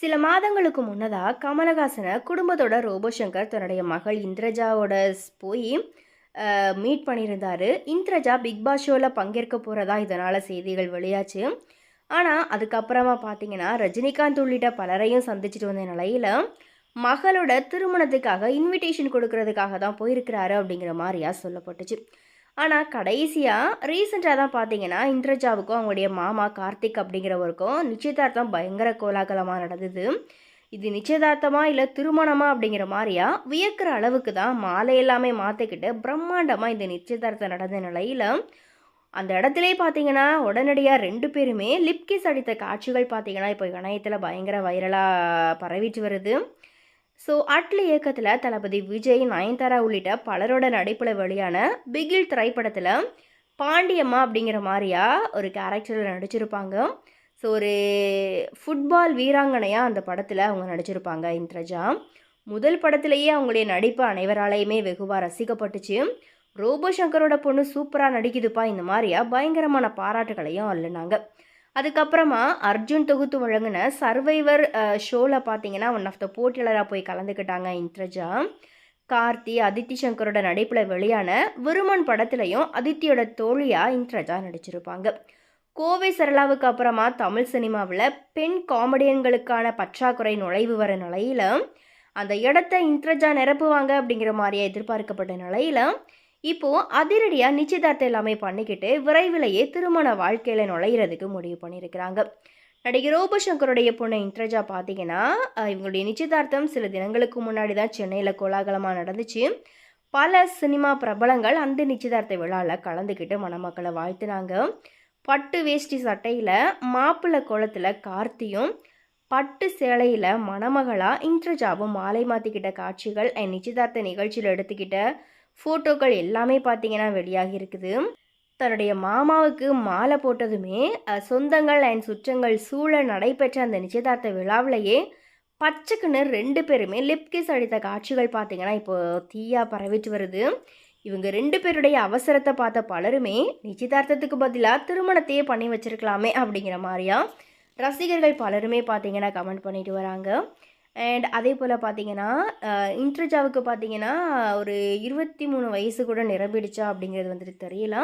சில மாதங்களுக்கு முன்னதாக கமலஹாசனை குடும்பத்தோட ரோபோசங்கர் தன்னுடைய மகள் இந்திரஜாவோட போய் மீட் பண்ணியிருந்தாரு. இந்திரஜா பிக் பாஸ் ஷோவில் பங்கேற்க போகிறதா இதனால் செய்திகள் வெளியாச்சு. ஆனால் அதுக்கப்புறமா பார்த்தீங்கன்னா ரஜினிகாந்த் உள்ளிட்ட பலரையும் சந்திச்சுட்டு வந்த நிலையில் மகளோட திருமணத்துக்காக இன்விடேஷன் கொடுக்கறதுக்காக தான் போயிருக்கிறாரு அப்படிங்கிற மாதிரியா சொல்லப்பட்டுச்சு. ஆனால் கடைசியாக ரீசெண்டாக தான் பார்த்தீங்கன்னா இந்திரஜாவுக்கும் அவங்களுடைய மாமா கார்த்திக் அப்படிங்கிறவருக்கும் நிச்சயதார்த்தம் பயங்கர கோலாகலமாக நடந்தது. இது நிச்சயதார்த்தமா இல்லை திருமணமா அப்படிங்கிற மாதிரியா? வியக்கிற அளவுக்கு தான் மாலை எல்லாமே மாற்றிக்கிட்டு பிரம்மாண்டமாக இந்த நிச்சயதார்த்தம் நடந்த நிலையில் அந்த இடத்துலே பார்த்தீங்கன்னா உடனடியாக ரெண்டு பேருமே லிப்கிஸ் அடித்த காட்சிகள் பார்த்தீங்கன்னா இப்போ இணையத்தில் பயங்கர வைரலாக பரவிட்டு வருது. ஸோ அட்லி இயக்கத்தில் தளபதி விஜய் நயன்தாரா உள்ளிட்ட பலரோட நடிப்பில் வெளியான பிகில் திரைப்படத்தில் பாண்டியம்மா அப்படிங்கிற மாதிரியா ஒரு கேரக்டரில் நடிச்சிருப்பாங்க. ஸோ ஒரு ஃபுட்பால் வீராங்கனையாக அந்த படத்தில் அவங்க நடிச்சிருப்பாங்க இந்திரஜா. முதல் படத்திலேயே அவங்களுடைய நடிப்பு அனைவராலையுமே வெகுவாக ரசிக்கப்பட்டுச்சு. ரோபோ சங்கரோட பொண்ணு சூப்பராக நடிக்குதுப்பா இந்த மாதிரியா பயங்கரமான பாராட்டுகளையும் அல்லுனாங்க அதுக்கப்புறமா அர்ஜுன் தொகுத்து வழங்கின சர்வைவர் ஷோவில் பார்த்தீங்கன்னா ஒன் ஆஃப் த போட்டியாளராக போய் கலந்துக்கிட்டாங்க இந்திரஜா. கார்த்தி அதித்தி சங்கரோட நடிப்பில் வெளியான விருமன் படத்துலையும் அதித்தியோட தோழியாக இந்திரஜா நடிச்சிருப்பாங்க. கோவை சரளாவுக்கு அப்புறமா தமிழ் சினிமாவில் பெண் காமெடியன்களுக்கான பற்றாக்குறை நுழைவு வர நிலையில் அந்த இடத்த இந்திரஜா நிரப்புவாங்க அப்படிங்கிற மாதிரியே எதிர்பார்க்கப்பட்ட நிலையில் இப்போது அதிரடியாக நிச்சயதார்த்தம் எல்லாமே பண்ணிக்கிட்டு விரைவிலேயே திருமண வாழ்க்கையில் நுழையிறதுக்கு முடிவு பண்ணியிருக்கிறாங்க. நடிகர் ரோபசங்கருடைய பொண்ணு இன்ட்ரஜா பார்த்தீங்கன்னா இவங்களுடைய நிச்சயதார்த்தம் சில தினங்களுக்கு முன்னாடி தான் சென்னையில் கோலாகலமாக நடந்துச்சு. பல சினிமா பிரபலங்கள் அந்த நிச்சயதார்த்த விழாவில் கலந்துக்கிட்டு மணமக்களை வாழ்த்துனாங்க. பட்டு வேஷ்டி சட்டையில் மாப்பிள்ளை குளத்தில் கார்த்தியும் பட்டு சேலையில் மணமகளாக இன்ட்ரஜாவும் மாலை மாற்றிக்கிட்ட காட்சிகள் என் நிச்சயதார்த்த நிகழ்ச்சியில் எடுத்துக்கிட்ட ஃபோட்டோக்கள் எல்லாமே பார்த்தீங்கன்னா வெளியாகி இருக்குது. தன்னுடைய மாமாவுக்கு மாலை போட்டதுமே சொந்தங்கள் அண்ட் சுற்றங்கள் சூழ நடைபெற்ற அந்த நிச்சயதார்த்த விழாவிலேயே பச்சைக்குன்னு ரெண்டு பேருமே லிப்கிஸ் அடித்த காட்சிகள் பார்த்தீங்கன்னா இப்போ தீயாக பரவிட்டு வருது. இவங்க ரெண்டு பேருடைய அவசரத்தை பார்த்த பலருமே நிச்சயதார்த்தத்துக்கு பதிலாக திருமணத்தையே பண்ணி வச்சிருக்கலாமே அப்படிங்கிற மாதிரியா ரசிகர்கள் பலருமே பார்த்தீங்கன்னா கமெண்ட் பண்ணிட்டு வராங்க. அண்ட் அதே போல் பார்த்தீங்கன்னா இன்ட்ரஜாவுக்கு பார்த்தீங்கன்னா ஒரு இருபத்தி மூணு வயசு கூட நிரம்பிடுச்சா அப்படிங்கிறது வந்துட்டு தெரியல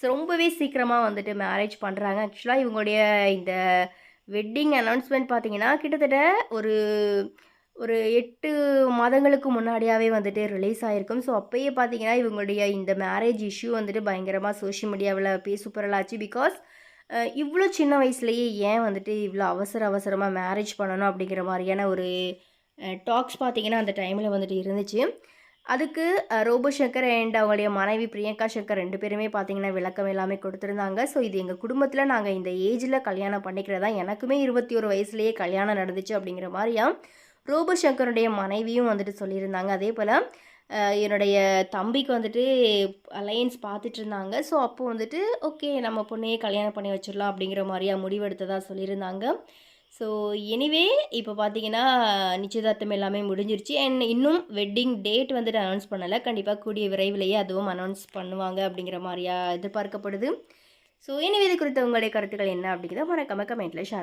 ஸோ ரொம்பவே சீக்கிரமாக வந்துட்டு மேரேஜ் பண்ணுறாங்க ஆக்சுவலாக இவங்களுடைய இந்த வெட்டிங் அனௌன்ஸ்மெண்ட் பார்த்தீங்கன்னா கிட்டத்தட்ட ஒரு ஒரு எட்டு மாதங்களுக்கு முன்னாடியாகவே வந்துட்டு ரிலீஸ் ஆகிருக்கும் ஸோ அப்போயே பார்த்தீங்கன்னா இவங்களுடைய இந்த மேரேஜ் இஷ்யூ வந்துட்டு பயங்கரமாக சோஷியல் மீடியாவில் பேசுப்பொருளாச்சு பிகாஸ் இவ்வளோ சின்ன வயசுலேயே ஏன் வந்துட்டு இவ்வளோ அவசர அவசரமாக மேரேஜ் பண்ணணும் அப்படிங்கிற மாதிரியான ஒரு டாக்ஸ் பார்த்திங்கன்னா அந்த டைமில் வந்துட்டு இருந்துச்சு. அதுக்கு ரோபோசங்கர் அண்ட் அவங்களுடைய மனைவி பிரியங்கா சங்கர் ரெண்டு பேருமே பார்த்தீங்கன்னா விளக்கம் எல்லாமே கொடுத்துருந்தாங்க. ஸோ இது எங்கள் குடும்பத்தில் நாங்கள் இந்த ஏஜில் கல்யாணம் பண்ணிக்கிறதா எனக்குமே இருபத்தி ஒரு வயசுலேயே கல்யாணம் நடந்துச்சு அப்படிங்கிற மாதிரியா ரோபோசங்கருடைய மனைவியும் வந்துட்டு சொல்லியிருந்தாங்க. அதே போல் என்னுடைய தம்பிக்கு வந்துட்டு அலையன்ஸ் பார்த்துட்டு இருந்தாங்க ஸோ அப்போ வந்துட்டு ஓகே நம்ம பொண்ணையே கல்யாணம் பண்ணி வச்சிடலாம் அப்படிங்கிற மாதிரியா முடிவெடுத்ததாக சொல்லியிருந்தாங்க. ஸோ எனிவே இப்போ பார்த்தீங்கன்னா நிச்சயதார்த்தம் எல்லாமே முடிஞ்சிருச்சு. அண்ட் இன்னும் வெட்டிங் டேட் வந்துட்டு அனௌன்ஸ் பண்ணலை. கண்டிப்பாக கூடிய விரைவிலேயே அதுவும் அனௌன்ஸ் பண்ணுவாங்க அப்படிங்கிற மாதிரியா எதிர்பார்க்கப்படுது. ஸோ எனிவே இது குறித்த உங்களுடைய கருத்துக்கள் என்ன அப்படிங்கிறத மறக்காம கமெண்ட்டில் ஷேர்